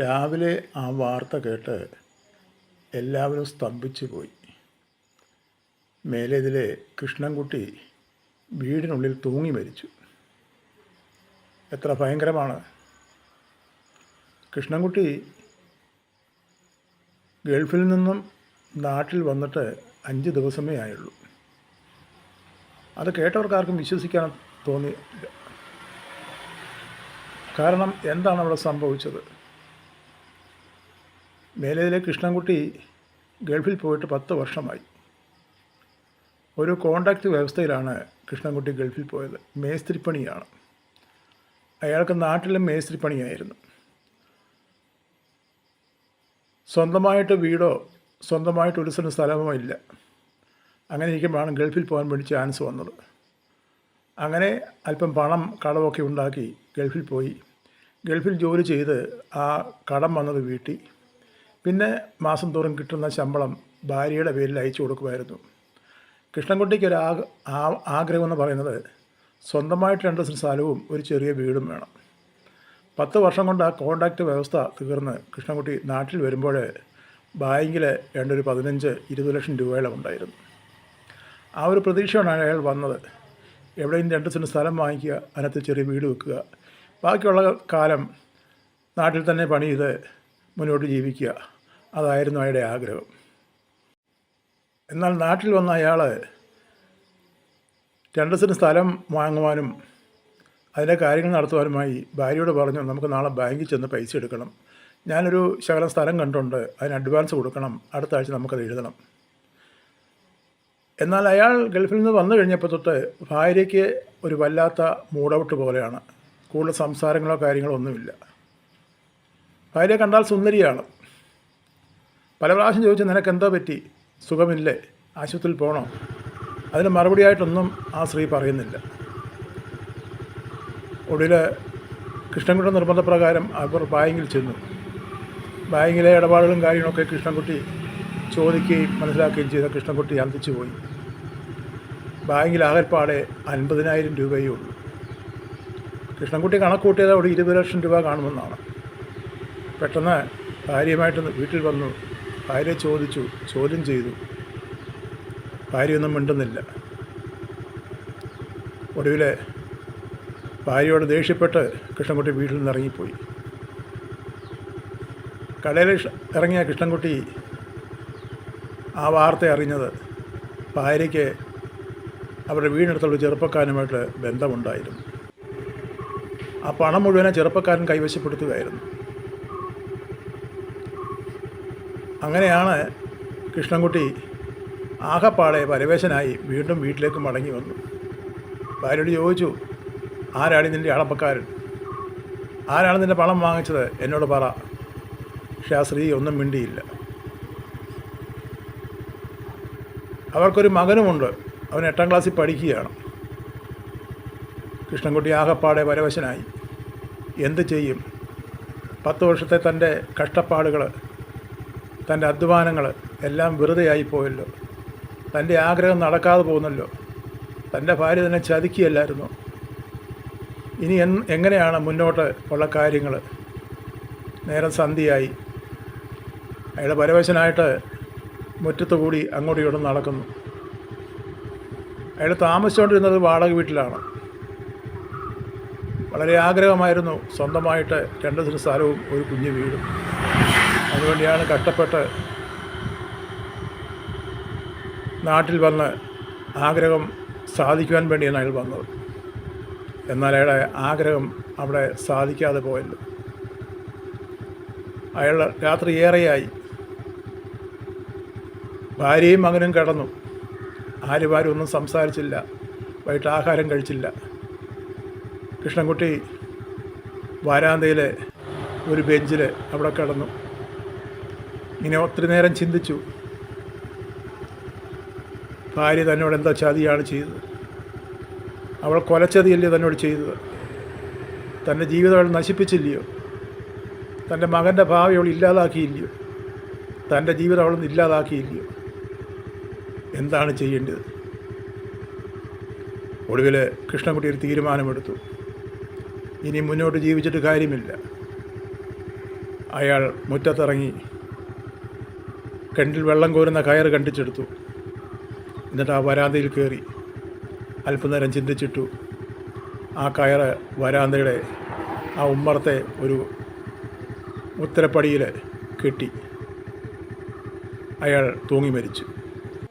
രാവിലെ ആ വാർത്ത കേട്ട് എല്ലാവരും സ്തംഭിച്ചു പോയി. മേലേതിലെ കൃഷ്ണൻകുട്ടി വീടിനുള്ളിൽ തൂങ്ങി മരിച്ചു. എത്ര ഭയങ്കരമാണ്. കൃഷ്ണൻകുട്ടി ഗൾഫിൽ നിന്നും നാട്ടിൽ വന്നിട്ട് അഞ്ച് ദിവസമേ ആയുള്ളൂ. അത് കേട്ടവർക്കാർക്കും വിശ്വസിക്കാൻ തോന്നി കാരണം എന്താണ് അവിടെ സംഭവിച്ചത്? മേലയിലെ കൃഷ്ണൻകുട്ടി ഗൾഫിൽ പോയിട്ട് പത്ത് വർഷമായി. ഒരു കോണ്ടാക്ട് വ്യവസ്ഥയിലാണ് കൃഷ്ണൻകുട്ടി ഗൾഫിൽ പോയത്. മേസ്ത്രിപ്പണിയാണ്. അയാൾക്ക് നാട്ടിലും മേസ്ത്രിപ്പണിയായിരുന്നു. സ്വന്തമായിട്ട് വീടോ സ്വന്തമായിട്ട് ഒരു സ്ഥലം സ്ഥലമോ ഇല്ല. അങ്ങനെ ഇരിക്കുമ്പോഴാണ് ഗൾഫിൽ പോകാൻ വേണ്ടി ചാൻസ് വന്നത്. അങ്ങനെ അല്പം പണം കടമൊക്കെ ഉണ്ടാക്കി ഗൾഫിൽ പോയി. ഗൾഫിൽ ജോലി ചെയ്ത് ആ കടം വന്നത് വീട്ടി. പിന്നെ മാസം തോറും കിട്ടുന്ന ശമ്പളം ഭാര്യയുടെ പേരിൽ അയച്ചു കൊടുക്കുമായിരുന്നു. കൃഷ്ണൻകുട്ടിക്ക് ഒരു ആഗ്രഹം എന്ന് പറയുന്നത് സ്വന്തമായിട്ട് രണ്ട് സ്ഥലവും ഒരു ചെറിയ വീടും വേണം. പത്ത് വർഷം കൊണ്ട് ആ കോൺട്രാക്റ്റ് വ്യവസ്ഥ തീർന്ന് കൃഷ്ണൻകുട്ടി നാട്ടിൽ വരുമ്പോൾ ബാങ്കിൽ രണ്ടൊരു പതിനഞ്ച് ഇരുപത് ലക്ഷം രൂപയോളം ഉണ്ടായിരുന്നു. ആ ഒരു പ്രതീക്ഷയാണ് അയാൾ വന്നത്. എവിടെയും രണ്ട് സെന്റ് സ്ഥലം വാങ്ങിക്കുക അതിനകത്ത് ചെറിയ വീട് വെക്കുക. ബാക്കിയുള്ള കാലം നാട്ടിൽ തന്നെ പണി ചെയ്ത് മുന്നോട്ട് ജീവിക്കുക. അതായിരുന്നു അയാളുടെ ആഗ്രഹം. എന്നാൽ നാട്ടിൽ വന്ന അയാൾ രണ്ടസിന് സ്ഥലം വാങ്ങുവാനും അതിന്റെ കാര്യങ്ങൾ നടത്തുവാനുമായി ഭാര്യയോട് പറഞ്ഞു നമുക്ക് നാളെ ബാങ്കിൽ ചെന്ന് പൈസ എടുക്കണം. ഞാനൊരു ശകലം സ്ഥലം കണ്ടുണ്ട്. അതിന് അഡ്വാൻസ് കൊടുക്കണം. അടുത്ത ആഴ്ച നമുക്കത് എഴുതണം. എന്നാൽ അയാൾ ഗൾഫിൽ നിന്ന് വന്നു കഴിഞ്ഞപ്പോൾ തൊട്ട് ഭാര്യയ്ക്ക് ഒരു വല്ലാത്ത മൂഡൗട്ട് പോലെയാണ്. കൂടുതൽ സംസാരങ്ങളോ കാര്യങ്ങളോ ഒന്നുമില്ല. ഭാര്യ കണ്ടാൽ സുന്ദരിയാണ്. പല പ്രാവശ്യം ചോദിച്ചു നിനക്ക് എന്താ പറ്റി? സുഖമില്ലേ? ആശുപത്രിയിൽ പോകണോ അതിന് മറുപടിയായിട്ടൊന്നും ആ സ്ത്രീ പറയുന്നില്ല. ഒടുവിൽ കൃഷ്ണൻകുട്ടി നിർബന്ധപ്രകാരം അവർ ബാങ്കിൽ ചെന്നു. ബാങ്കിലെ ഇടപാടുകളും കാര്യങ്ങളൊക്കെ കൃഷ്ണൻകുട്ടി ചോദിക്കുകയും മനസ്സിലാക്കുകയും ചെയ്ത കൃഷ്ണൻകുട്ടി അന്തിച്ചു പോയി. ബാങ്കിൽ ആകെപ്പാടെ അൻപതിനായിരം രൂപയേ ഉള്ളൂ. കൃഷ്ണൻകുട്ടി കണക്കൂട്ടിയത് അവിടെ ഇരുപത് ലക്ഷം രൂപ കാണുമെന്നാണ്. പെട്ടെന്ന് ഭാര്യയുമായിട്ട് വീട്ടിൽ വന്നു. ഭാര്യ ചോദിച്ചു ചോദ്യം ചെയ്തു. ഭാര്യയൊന്നും മിണ്ടുന്നില്ല. ഒടുവിൽ ഭാര്യയോട് ദേഷ്യപ്പെട്ട് കൃഷ്ണൻകുട്ടി വീട്ടിൽ നിന്ന് ഇറങ്ങിപ്പോയി. കടയിൽ ഇറങ്ങിയ കൃഷ്ണൻകുട്ടി ആ വാർത്ത അറിഞ്ഞത് ഭാര്യയ്ക്ക് അവരുടെ വീടിനടുത്തുള്ള ചെറുപ്പക്കാരനുമായിട്ട് ബന്ധമുണ്ടായിരുന്നു. ആ പണം മുഴുവനെ ചെറുപ്പക്കാരൻ കൈവശപ്പെടുത്തുകയായിരുന്നു. അങ്ങനെയാണ് കൃഷ്ണൻകുട്ടി ആകപ്പാടെ പരവേശനായി വീണ്ടും വീട്ടിലേക്ക് മടങ്ങി വന്നു. ഭാര്യയോട് ചോദിച്ചു ആരാണ് നിന്റെ അളപ്പക്കാരൻ? ആരാണ് നിന്റെ പണം വാങ്ങിച്ചത്? എന്നോട് പറ. പക്ഷെ ആ സ്ത്രീ ഒന്നും മിണ്ടിയില്ല. അവർക്കൊരു മകനുമുണ്ട്. അവൻ എട്ടാം ക്ലാസ്സിൽ പഠിക്കുകയാണ്. കൃഷ്ണൻകുട്ടി ആകപ്പാടെ പരവശനായി. എന്ത് ചെയ്യും? പത്ത് വർഷത്തെ തന്റെ കഷ്ടപ്പാടുകൾ തന്റെ അധ്വാനങ്ങൾ എല്ലാം വെറുതെയായി പോയല്ലോ. തന്റെ ആഗ്രഹം നടക്കാതെ പോകുന്നല്ലോ. തന്റെ ഭാര്യ തന്നെ ചതിക്കുകയല്ലായിരുന്നു. ഇനി എൻ എങ്ങനെയാണ് മുന്നോട്ട് ഉള്ള കാര്യങ്ങൾ? നേരം സന്ധിയായി അയാൾ പരവശനായിട്ട് മുറ്റത്ത് കൂടി അങ്ങോട്ടും ഇങ്ങോട്ടും നടക്കുന്നു. അയാൾ താമസിച്ചുകൊണ്ടിരുന്നത് വാടക വീട്ടിലാണ്. വളരെ ആഗ്രഹമായിരുന്നു സ്വന്തമായിട്ട് രണ്ട് ദിവസം സ്ഥലവും ഒരു കുഞ്ഞു വീടും. അതുവേണ്ടിയാണ് കഷ്ടപ്പെട്ട് നാട്ടിൽ വന്ന് ആഗ്രഹം സാധിക്കുവാൻ വേണ്ടിയാണ് അയാൾ വന്നത്. എന്നാൽ അയാളുടെ ആഗ്രഹം അവിടെ സാധിക്കാതെ പോയല്ലോ. അയാൾ രാത്രി ഏറെയായി. ഭാര്യയും മകനും കിടന്നു. ആരും ഒന്നും സംസാരിച്ചില്ല. വൈകിട്ട് ആഹാരം കഴിച്ചില്ല. കൃഷ്ണൻകുട്ടി വാരാന്തയിലെ ഒരു ബെഞ്ചിൽ അവിടെ കിടന്നു. ഇങ്ങനെ ഒത്തിരി നേരം ചിന്തിച്ചു. ഭാര്യ തന്നോട് എന്താ ചതിയാണ് ചെയ്തത്. അവൾ കൊലച്ചതിയല്ലേ തന്നോട് ചെയ്തത്. തന്റെ ജീവിതം അവൾ നശിപ്പിച്ചില്ലയോ? തന്റെ മകന്റെ ഭാവി അവൾ ഇല്ലാതാക്കിയില്ലയോ? തന്റെ ജീവിതം അവളൊന്നും ഇല്ലാതാക്കിയില്ലയോ? എന്താണ് ചെയ്യേണ്ടത്? ഒടുവിൽ കൃഷ്ണൻകുട്ടി ഒരു തീരുമാനമെടുത്തു. ഇനി മുന്നോട്ട് ജീവിച്ചിട്ട് കാര്യമില്ല. അയാൾ മുറ്റത്തിറങ്ങി കിണറ്റിൽ വെള്ളം കോരുന്ന കയർ കണ്ടിച്ചെടുത്തു. എന്നിട്ട് ആ വരാന്തയിൽ കയറി അല്പനേരം ചിന്തിച്ചിട്ടു. ആ കയർ വരാന്തയുടെ ആ ഉമ്മറത്തെ ഒരു ഉത്തരപ്പടിയിൽ കെട്ടി. അയാൾ തൂങ്ങി മരിച്ചു.